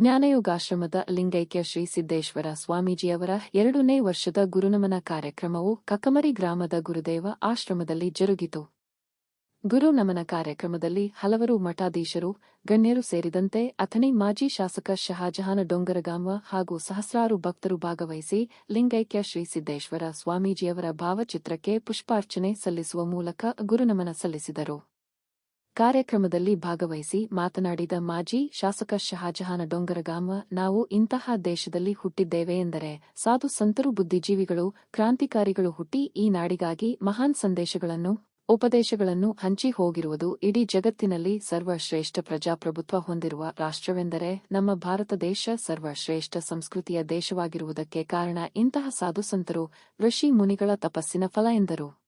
ಜ್ಞಾನಯೋಗಾಶ್ರಮದ ಲಿಂಗೈಕ್ಯ ಶ್ರೀ ಸಿದ್ದೇಶ್ವರ ಸ್ವಾಮೀಜಿಯವರ ಎರಡನೇ ವರ್ಷದ ಗುರುನಮನ ಕಾರ್ಯಕ್ರಮವು ಕಕಮರಿ ಗ್ರಾಮದ ಗುರುದೇವ ಆಶ್ರಮದಲ್ಲಿ ಜರುಗಿತು. ಗುರು ನಮನ ಕಾರ್ಯಕ್ರಮದಲ್ಲಿ ಹಲವರು ಮಠಾಧೀಶರು, ಗಣ್ಯರು ಸೇರಿದಂತೆ ಅಥಣಿ ಮಾಜಿ ಶಾಸಕ ಶಹಾಜಹಾನ ಡೊಂಗರಗಾಮ ಹಾಗೂ ಸಹಸ್ರಾರು ಭಕ್ತರು ಭಾಗವಹಿಸಿ ಲಿಂಗೈಕ್ಯ ಶ್ರೀ ಸಿದ್ದೇಶ್ವರ ಸ್ವಾಮೀಜಿಯವರ ಭಾವಚಿತ್ರಕ್ಕೆ ಪುಷ್ಪಾರ್ಚನೆ ಸಲ್ಲಿಸುವ ಮೂಲಕ ಗುರುನಮನ ಸಲ್ಲಿಸಿದರು. ಕಾರ್ಯಕ್ರಮದಲ್ಲಿ ಭಾಗವಹಿಸಿ ಮಾತನಾಡಿದ ಮಾಜಿ ಶಾಸಕ ಶಹಾಜಹಾನ ಡೊಂಗರಗಾಮ, ನಾವು ಇಂತಹ ದೇಶದಲ್ಲಿ ಹುಟ್ಟಿದ್ದೇವೆ ಎಂದರೆ ಸಾಧು ಸಂತರು ಬುದ್ಧಿಜೀವಿಗಳು, ಕ್ರಾಂತಿಕಾರಿಗಳು ಹುಟ್ಟಿ ಈ ನಾಡಿಗಾಗಿ ಮಹಾನ್ ಸಂದೇಶಗಳನ್ನು, ಉಪದೇಶಗಳನ್ನು ಹಂಚಿ ಹೋಗಿರುವುದು ಇಡೀ ಜಗತ್ತಿನಲ್ಲಿ ಸರ್ವಶ್ರೇಷ್ಠ ಪ್ರಜಾಪ್ರಭುತ್ವ ಹೊಂದಿರುವ ರಾಷ್ಟ್ರವೆಂದರೆ ನಮ್ಮ ಭಾರತ ದೇಶ ಸರ್ವಶ್ರೇಷ್ಠ ಸಂಸ್ಕೃತಿಯ ದೇಶವಾಗಿರುವುದಕ್ಕೆ ಕಾರಣ ಇಂತಹ ಸಾಧು ಸಂತರು ಋಷಿ ಮುನಿಗಳ ತಪಸ್ಸಿನ ಫಲ ಎಂದರು.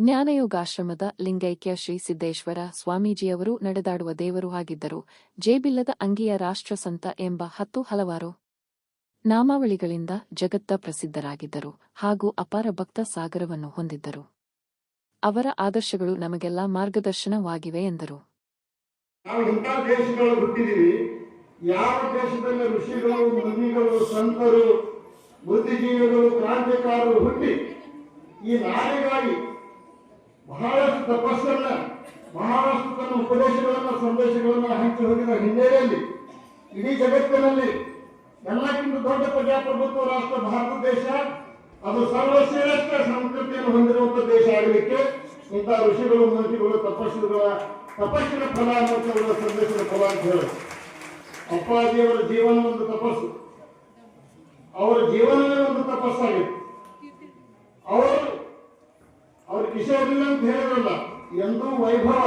ಜ್ಞಾನಯೋಗಾಶ್ರಮದ ಲಿಂಗೈಕ್ಯ ಶ್ರೀ ಸಿದ್ದೇಶ್ವರ ಸ್ವಾಮೀಜಿಯವರು ನಡೆದಾಡುವ ದೇವರು ಆಗಿದ್ದರು. ಜೇಬಿಲ್ಲದ ಅಂಗಿಯ ರಾಷ್ಟ್ರ ಸಂತ ಎಂಬ ಹತ್ತು ಹಲವಾರು ನಾಮಾವಳಿಗಳಿಂದ ಜಗತ್ತ ಪ್ರಸಿದ್ಧರಾಗಿದ್ದರು ಹಾಗೂ ಅಪಾರ ಭಕ್ತ ಸಾಗರವನ್ನು ಹೊಂದಿದ್ದರು. ಅವರ ಆದರ್ಶಗಳು ನಮಗೆಲ್ಲ ಮಾರ್ಗದರ್ಶನವಾಗಿವೆ ಎಂದರು. ಯಾವ ದೇಶದಲ್ಲಿ ಋಷಿಗಳು, ಮುನಿಗಳು, ಸಂತರು, ಬುದ್ಧಿಜೀವಿಗಳು, ಕ್ರಾಂತಿಕಾರರು ಹುಟ್ಟಿ ಈ ನಾಡಿಗಾಗಿ ತಪಸ್ಸನ್ನ ಮಹಾರಾಷ್ಟ್ರ ತನ್ನ ಉಪದೇಶಗಳನ್ನ, ಸಂದೇಶಗಳನ್ನ ಹಂಚಿ ಹೋಗಿದ ಹಿನ್ನೆಲೆಯಲ್ಲಿ, ಇಡೀ ಜಗತ್ತಿನಲ್ಲಿ ಎಲ್ಲಕ್ಕಿಂತ ದೊಡ್ಡ ಪ್ರಜಾಪ್ರಭುತ್ವ ರಾಷ್ಟ್ರ ಭಾರತ ದೇಶ, ಅದು ಸರ್ವಶ್ರೇಷ್ಠ ಸಂಸ್ಕೃತಿಯನ್ನು ಹೊಂದಿರುವಂತ ದೇಶ ಆಗಲಿಕ್ಕೆ ಇಂತಹ ಋಷಿಗಳು ಮನುಷ್ಯಗಳು ತಪಸ್ಸುಗಳ, ತಪಸ್ಸಿನ ಫಲ ಅನ್ನುವಂಥವುಗಳ ಸಂದೇಶದ ಫಲ ಅಂತ ಹೇಳಿ ಅಪ್ಪಾಜಿಯವರ ಜೀವನ ಒಂದು ತಪಸ್ಸು. ಅವರ ಜೀವನವೇ ಒಂದು ತಪಸ್ಸಾಗಿತ್ತು ಅವರು ಅವ್ರ ಕಿಶೋರಿಲ್ಲ ಅಂತ ಹೇಳಿದ್ರಲ್ಲ ಎಂದೂ ವೈಭವ